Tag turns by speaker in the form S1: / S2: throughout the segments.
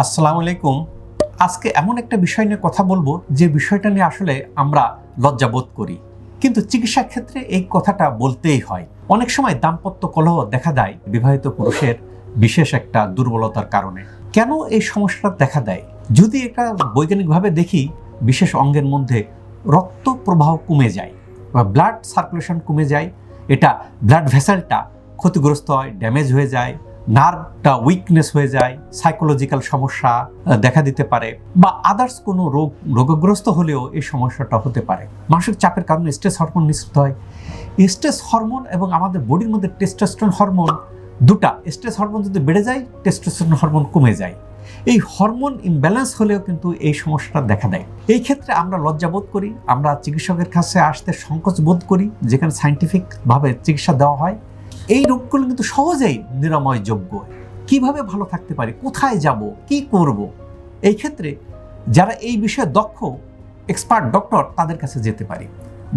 S1: আসসালামু আলাইকুম। আজকে এমন একটা বিষয় নিয়ে কথা বলব, যে বিষয়টা নিয়ে আসলে আমরা লজ্জাবোধ করি। কিন্তু চিকিৎসা ক্ষেত্রে এই কথাটা বলতেই হয়। অনেক সময় দাম্পত্য কলহ দেখা দেয় বিবাহিত পুরুষের বিশেষ একটা দুর্বলতার কারণে। কেন এই সমস্যাটা দেখা দেয়? যদি এটা বৈজ্ঞানিকভাবে দেখি, বিশেষ অঙ্গের মধ্যে রক্ত প্রবাহ কমে যায় বা ব্লাড সার্কুলেশন কমে যায়, এটা ব্লাড ভেসেলটা ক্ষতিগ্রস্ত হয় ড্যামেজ হয়ে যায় নার্ভটা উইকনেস হয়ে যায় সাইকোলজিক্যাল সমস্যা দেখা দিতে পারে বা আদার্স কোনো রোগ, রোগগ্রস্ত হলেও এই সমস্যাটা হতে পারে। মানসিক চাপের কারণে স্ট্রেস হরমোন নিঃসৃত হয়। স্ট্রেস হরমোন এবং আমাদের বডির মধ্যে টেস্টোস্টেরন হরমোন দুটা স্ট্রেস হরমোন যদি বেড়ে যায় টেস্টোস্টেরন হরমোন কমে যায়। এই হরমোন ইমব্যালেন্স হলেও কিন্তু এই সমস্যাটা দেখা দেয়। এই ক্ষেত্রে আমরা লজ্জাবোধ করি, আমরা চিকিৎসকের কাছে আসতে সংকোচ বোধ করি, যেখানে সাইন্টিফিকভাবে চিকিৎসা দেওয়া হয়। এই রোগগুলো কিন্তু সহজেই নিরাময়যোগ্য। কীভাবে ভালো থাকতে পারি? কোথায় যাব? কি করব? এই ক্ষেত্রে যারা এই বিষয়ে দক্ষ এক্সপার্ট ডক্টর তাদের কাছে যেতে পারি।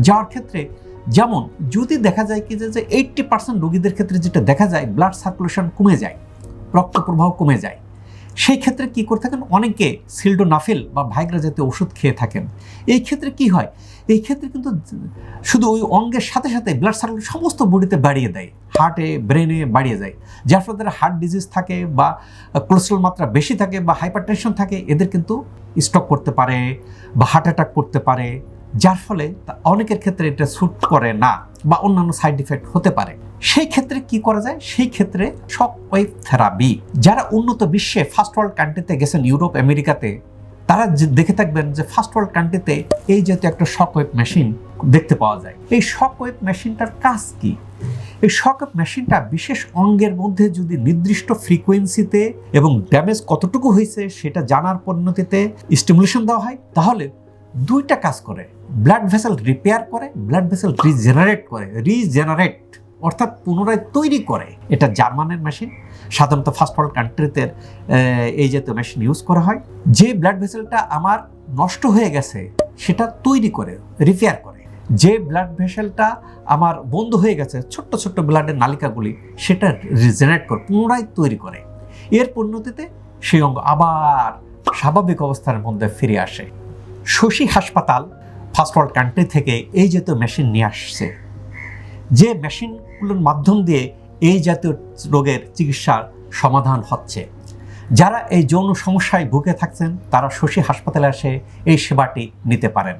S1: যাওয়ার ক্ষেত্রে যেমন যদি দেখা যায় কি যে এইটটি পার্সেন্ট রোগীদের ক্ষেত্রে যেটা দেখা যায় ব্লাড সার্কুলেশন কমে যায় রক্ত প্রবাহ কমে যায় সেই ক্ষেত্রে কি করে থাকেন? অনেকে সিল্ডোনাফিল বা ভাইগ্রা জাতীয় ওষুধ খেয়ে থাকেন। এই ক্ষেত্রে কি হয়? এই ক্ষেত্রে কিন্তু শুধু ওই অঙ্গের সাথে সাথে ব্লাড সার্কুলেশন সমস্ত বডিতে বাড়িয়ে দেয়। হার্টে ব্রেনে বাড়িয়ে যায়। যার ফলে তাদের হার্ট ডিজিজ থাকে বা কোলেস্ট্রল মাত্রা বেশি থাকে বা হাইপারটেনশন থাকে, এদের কিন্তু স্ট্রোক করতে পারে বা হার্ট অ্যাটাক করতে পারে। যার ফলে অনেকের ক্ষেত্রে এটা স্যুট করে না বা অন্যান্য সাইড ইফেক্ট হতে পারে। সেই ক্ষেত্রে কি করা যায়? সেই ক্ষেত্রে শক ওয়েভ থেরাপি যারা উন্নত বিশ্বে ফার্স্ট ওয়ার্ল্ড কান্ট্রিতে গেছেন, ইউরোপ, আমেরিকাতে, তারা দেখে থাকবেন যে ফার্স্ট ওয়ার্ল্ড কান্ট্রিতে এই জাতীয় একটা শক ওয়েভ মেশিন দেখতে পাওয়া যায়। এই শক ওয়েভ মেশিনটার কাজ কি? এই শক ওয়েভ মেশিনটা বিশেষ অঙ্গের মধ্যে যদি নির্দিষ্ট ফ্রিকোয়েন্সিতে এবং ড্যামেজ কতটুকু হয়েছে সেটা জানার পরিণতিতে স্টিমুলেশন দেওয়া হয়, তাহলে দুইটা কাজ করে। ব্লাড ভেসেল রিপেয়ার করে ব্লাড ভেসেল রিজেনারেট করে। রিজেনারেট অর্থাৎ পুনরায় তৈরি করে। এটা জার্মানের মেশিন সাধারণত ফার্স্ট ওয়ার্ল্ড কান্ট্রিতে এই জাতীয় মেশিন ইউজ করা হয়। যে ব্লাড ভেসেলটা আমার নষ্ট হয়ে গেছে, সেটা তৈরি করে রিপেয়ার করে। যে ব্লাড ভেসেলটা আমার বন্ধ হয়ে গেছে, ছোট্ট ছোট্ট ব্লাডের নালিকাগুলি, সেটা রিজেনারেট করে, পুনরায় তৈরি করে। এর পরিণতিতে সেই অঙ্গ আবার স্বাভাবিক অবস্থার মধ্যে ফিরে আসে। শশী হাসপাতাল ফার্স্ট ওয়ার্ল্ড কান্ট্রি থেকে এই জাতীয় মেশিন নিয়ে আসছে। যে মেশিনগুলোর মাধ্যম দিয়ে এই জাতীয় রোগের চিকিৎসার সমাধান হচ্ছে। যারা এই যৌন সমস্যায় ভুগে থাকছেন, তারা শশী হাসপাতালে এসে এই সেবাটি নিতে পারেন।